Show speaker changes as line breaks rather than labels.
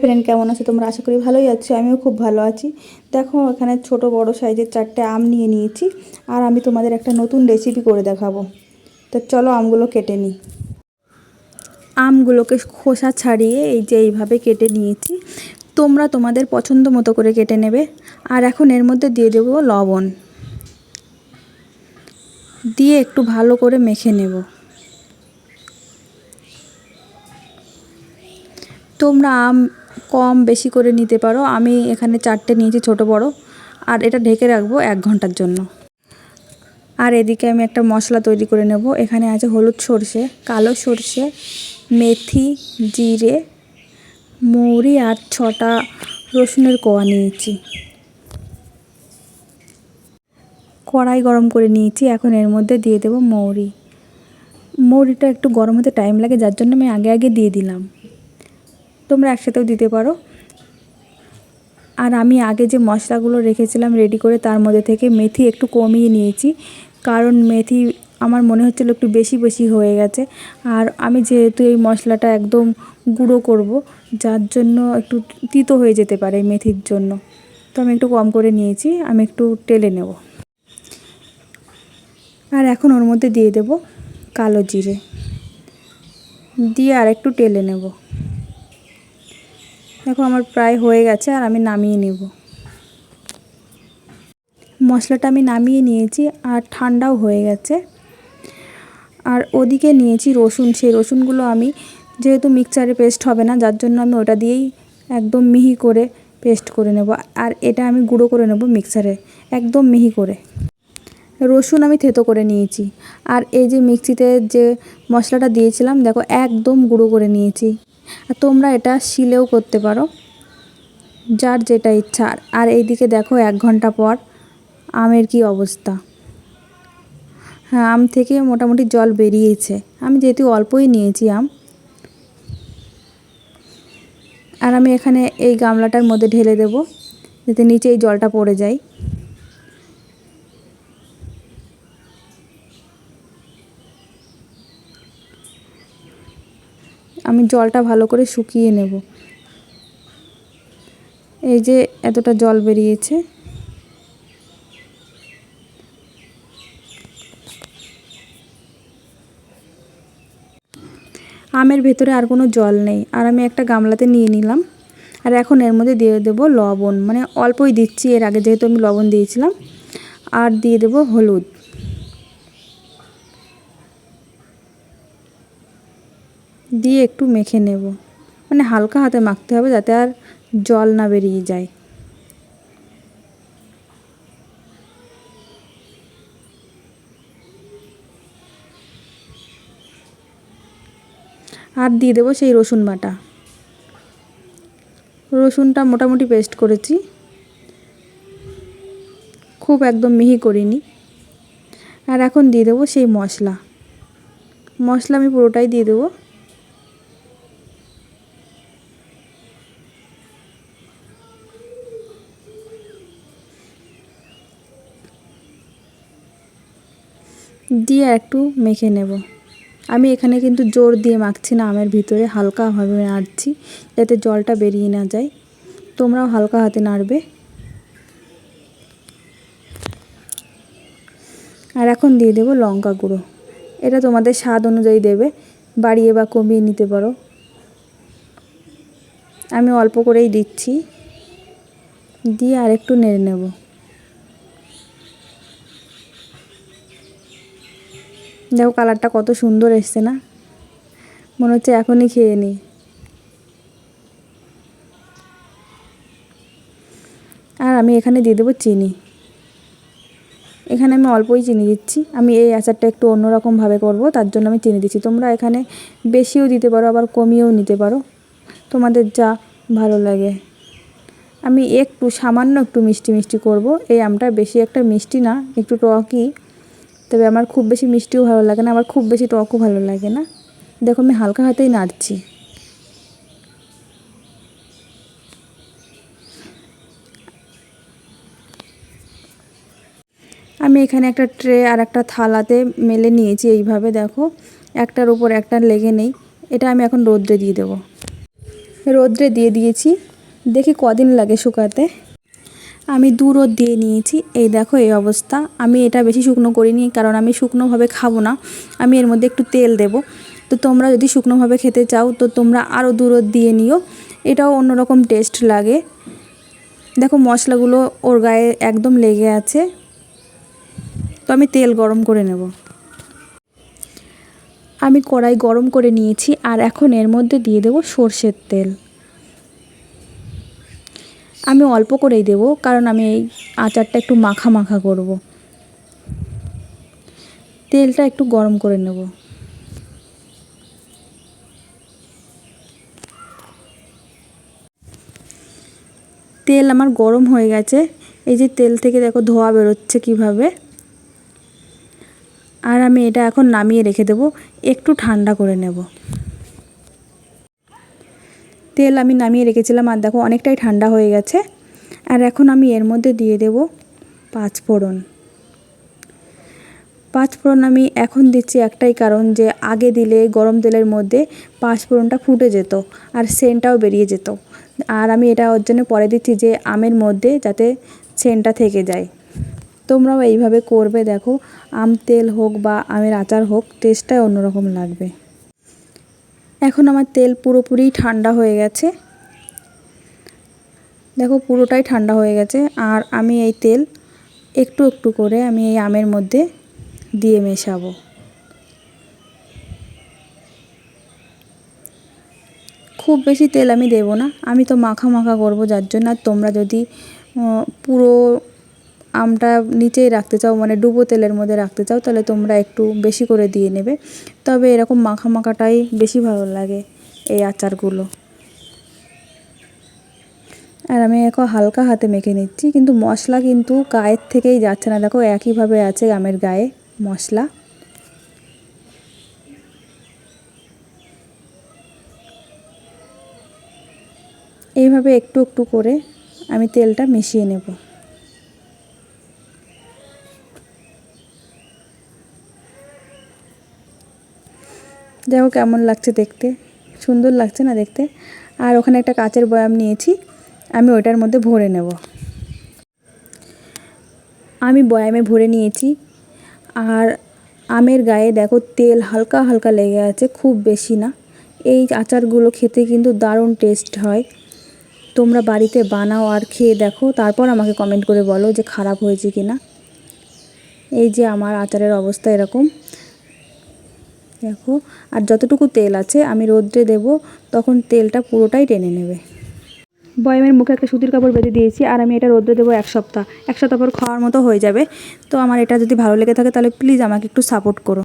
Friend কেমন আছো? তোমরা আশা করি ভালোই আছো, আমিও খুব ভালো আছি। দেখো, এখানে ছোট বড় সাইজের চারটে আম নিয়ে নিয়েছি, আর আমি তোমাদের একটা নতুন রেসিপি করে দেখাবো। তো চলো, আমগুলো কেটে নিই। আমগুলোকে খোসা ছাড়িয়ে এই যে এইভাবে কেটে নিয়েছি। তোমরা তোমাদের পছন্দ মতো করে কেটে নেবে। আর এখন এর মধ্যে দিয়ে দেবো লবণ। দিয়ে একটু ভালো করে মেখে নেব। তোমরা আম কম বেশি করে নিতে পারো। আমি এখানে চারটে নিয়েছি, ছোট, বড়। আর এটা ঢেকে রাখব এক ঘণ্টার জন্য। আর এদিকে আমি একটা মশলা তৈরি করে নেব। এখানে আছে হলুদ সর্ষে, কালো সর্ষে, মেথি, জিরে, মৌরি আর ছটা রসুনের কোয়া নিয়েছি। কড়াই গরম করে নিয়েছি। এখন এর মধ্যে দিয়ে দেবো মৌরি। মৌরিটা একটু গরম হতে টাইম লাগে, যার জন্য আমি আগে আগে দিয়ে দিলাম। তোমরা একসাথেও দিতে পারো। আর আমি আগে যে মশলাগুলো রেখেছিলাম রেডি করে, তার মধ্যে থেকে মেথি একটু কমিয়ে নিয়েছি। কারণ মেথি আমার মনে হচ্ছিল একটু বেশি বেশি হয়ে গেছে। আর আমি যেহেতু এই মশলাটা একদম গুঁড়ো করব, যার জন্য একটু তিতো হয়ে যেতে পারে মেথির জন্য। তো আমি একটু কম করে নিয়েছি, আমি একটু টেলে নেব। আর এখন ওর মধ্যে দিয়ে দেব কালো জিরে। দিয়ে আর একটু টেলে নেব। দেখো আমার প্রায় হয়ে গেছে আর আমি নামিয়ে নেব। মশলাটা আমি নামিয়ে নিয়েছি আর ঠান্ডাও হয়ে গেছে। আর ওদিকে নিয়েছি রসুন, সেই রসুনগুলো আমি যেহেতু মিক্সচারে পেস্ট হবে না, যার জন্য আমি ওটা দিয়েই একদম মিহি করে পেস্ট করে নেব। আর এটা আমি গুঁড়ো করে নেব মিক্সারে, একদম মিহি করে। রসুন আমি থেতো করে নিয়েছি। আর এই যে মিক্সিতে যে মশলাটা দিয়েছিলাম, দেখো একদম গুঁড়ো করে নিয়েছি। আর তোমরা এটা শিলেও করতে পারো। যার যেটা ইচ্ছা। আর এইদিকে দেখো এক ঘণ্টা পর আমের কি অবস্থা। হ্যাঁ আম থেকে মোটামুটি জল বেরিয়েছে। আমি যেহেতু অল্পই নিয়েছি আম। আর আমি এখানে এই গামলাটার মধ্যে ঢেলে দেব, যাতে নিচে এই জলটা পড়ে যায়। আমি জলটা ভালো করে শুকিয়ে নেব। এই যে এতটা জল বেরিয়েছে। আমের ভেতরে আর কোনো জল নেই। আর আমি একটা গামলাতে নিয়ে নিলাম। আর এখন এর মধ্যে দিয়ে দেবো লবণ। মানে অল্পই দিচ্ছি, এর আগে যেহেতু আমি লবণ দিয়েছিলাম। আর দিয়ে দেবো হলুদ। দিয়ে একটু মেখে নেব। মানে হালকা হাতে মাখতে হবে যাতে আর জল না বেরিয়ে যায়। আর দিয়ে দেবো সেই রসুন বাটা। রসুনটা মোটামুটি পেস্ট করেছি। খুব একদম মিহি করিনি। আর এখন দিয়ে দেবো সেই মশলা। মশলা আমি পুরোটাই দিয়ে দেবো। দিয়ে একটু মেখে নেব। আমি এখানে কিন্তু জোর দিয়ে মাখছি না, আমের ভিতরে হালকাভাবে নাড়ছি যাতে জলটা বেরিয়ে না যায়। তোমরাও হালকা হাতে নাড়বে। আর এখন দিয়ে দেবো লঙ্কা গুঁড়ো। এটা তোমাদের স্বাদ অনুযায়ী দেবে, বাড়িয়ে বা কমিয়ে নিতে পারো। আমি অল্প করেই দিচ্ছি। দিয়ে আর একটু নেড়ে নেব। দেখো কালারটা কত সুন্দর এসছে না? মনে হচ্ছে এখনই খেয়ে নিই আর আমি এখানে দিয়ে দেবো চিনি। এখানে আমি অল্পই চিনি দিচ্ছি। আমি এই আচারটা একটু অন্যরকমভাবে করব, তার জন্য আমি চিনি দিচ্ছি। তোমরা এখানে বেশিও দিতে পারো, আবার কমিয়েও নিতে পারো। তোমাদের যা ভালো লাগে। আমি একটু সামান্য একটু মিষ্টি মিষ্টি করব। এই আমটা বেশি একটা মিষ্টি না, একটু টকই। তবে আমার খুব বেশি মিষ্টিও ভালো লাগে না, আমার খুব বেশি টকও ভালো লাগে না। দেখো আমি হালকা হাতেই নাড়ছি। আমি এখানে একটা ট্রে আর একটা থালাতে মেলে নিয়েছি এইভাবে, দেখো। একটার উপর একটা লেগে নেই, এটা আমি এখন রোদ্রে দিয়ে দেবো। রোদ্রে দিয়ে দিয়েছি, দেখি কদিন লাগে শুকাতে। আমি দু রোদ দিয়ে নিয়েছি। এই দেখো, এই অবস্থা। আমি এটা বেশি শুকনো করিনি, কারণ আমি শুকনোভাবে খাব না। আমি এর মধ্যে একটু তেল দেব। তো তোমরা যদি শুকনোভাবে খেতে চাও, তো তোমরা আরও দু রোদ দিয়ে নিও। এটাও অন্যরকম টেস্ট লাগে। দেখো, মশলাগুলো ওর গায়ে একদম লেগে আছে। তো আমি তেল গরম করে নেব। আমি কড়াই গরম করে নিয়েছি, আর এখন এর মধ্যে দিয়ে দেবো সর্ষের তেল। আমি অল্প করেই দেবো, কারণ আমি এই আচারটা একটু মাখা মাখা করব। তেলটা একটু গরম করে নেব। তেল আমার গরম হয়ে গেছে। এই যে তেল থেকে দেখো ধোয়া বেরোচ্ছে কীভাবে। আর আমি এটা এখন নামিয়ে রেখে দেবো, একটু ঠান্ডা করে নেব। তেল আমি নামিয়ে রেখেছিলাম আর দেখো অনেকটাই ঠান্ডা হয়ে গেছে। আর এখন আমি এর মধ্যে দিয়ে দেব পাঁচ ফোড়ন। পাঁচ ফোড়ন আমি এখন দিচ্ছি একটাই কারণ যে আগে দিলে গরম তেলের মধ্যে পাঁচ ফোড়নটা ফুটে যেত আর সেন্টটাও বেরিয়ে যেত। আর আমি এটা ওর জন্য পরে দিচ্ছি যে আমের মধ্যে যাতে সেন্টটা থেকে যায়। তোমরাও এইভাবে করবে দেখো, আম তেল হোক বা আমের আচার হোক টেস্টটাই অন্যরকম লাগবে। এখন আমার তেল পুরোপুরি ঠান্ডা হয়ে গেছে। দেখো পুরোটাই ঠান্ডা হয়ে গেছে। আর আমি এই তেল একটু একটু করে আমি এই আমের মধ্যে দিয়ে মেশাবো। খুব বেশি তেল আমি দেবো না। আমি তো মাখা মাখা করব, যার জন্য আর তোমরা যদি পুরো আমটা নিচেই রাখতে চাও মানে ডুবো তেলের মধ্যে রাখতে চাও, তাহলে তোমরা একটু বেশি করে দিয়ে নেবে। তবে এরকম মাখা মাখাটাই বেশি ভালো লাগে এই আচারগুলো। আর আমি এখন হালকা হাতে মেখে নিচ্ছি, কিন্তু মশলা কিন্তু গায়ের থেকেই যাচ্ছে না। দেখো, একইভাবে আছে আমের গায়ে মশলা। এইভাবে একটু একটু করে আমি তেলটা মিশিয়ে নেব। দেখো কেমন লাগছে দেখতে? সুন্দর লাগছে না দেখতে? আর ওখানে একটা কাচের বয়াম নিয়েছি, আমি ওইটার মধ্যে ভরে নেব। আমি বয়ামে ভরে নিয়েছি, আর আমের গায়ে দেখো তেল হালকা হালকা লেগে আছে, খুব বেশি না। এই আচারগুলো খেতে কিন্তু দারুণ টেস্ট হয়। তোমরা বাড়িতে বানাও আর খেয়ে দেখো, তারপর আমাকে কমেন্ট করে বলো যে খারাপ হয়েছে কি না এই যে আমার আচারের অবস্থা এরকম। দেখো, আর যতটুকু তেল আছে আমি রোদ্রে দেব, তখন তেলটা পুরোটাই টেনে নেবে। বয়ামের মুখে একটা সুতির কাপড় বেঁধে দিয়েছি, আর আমি এটা রোদ্রে দেবো এক সপ্তাহ। এক সপ্তাহ পর খাওয়ার মতো হয়ে যাবে। তো আমার এটা যদি ভালো লেগে থাকে, তাহলে প্লিজ আমাকে একটু সাপোর্ট করো।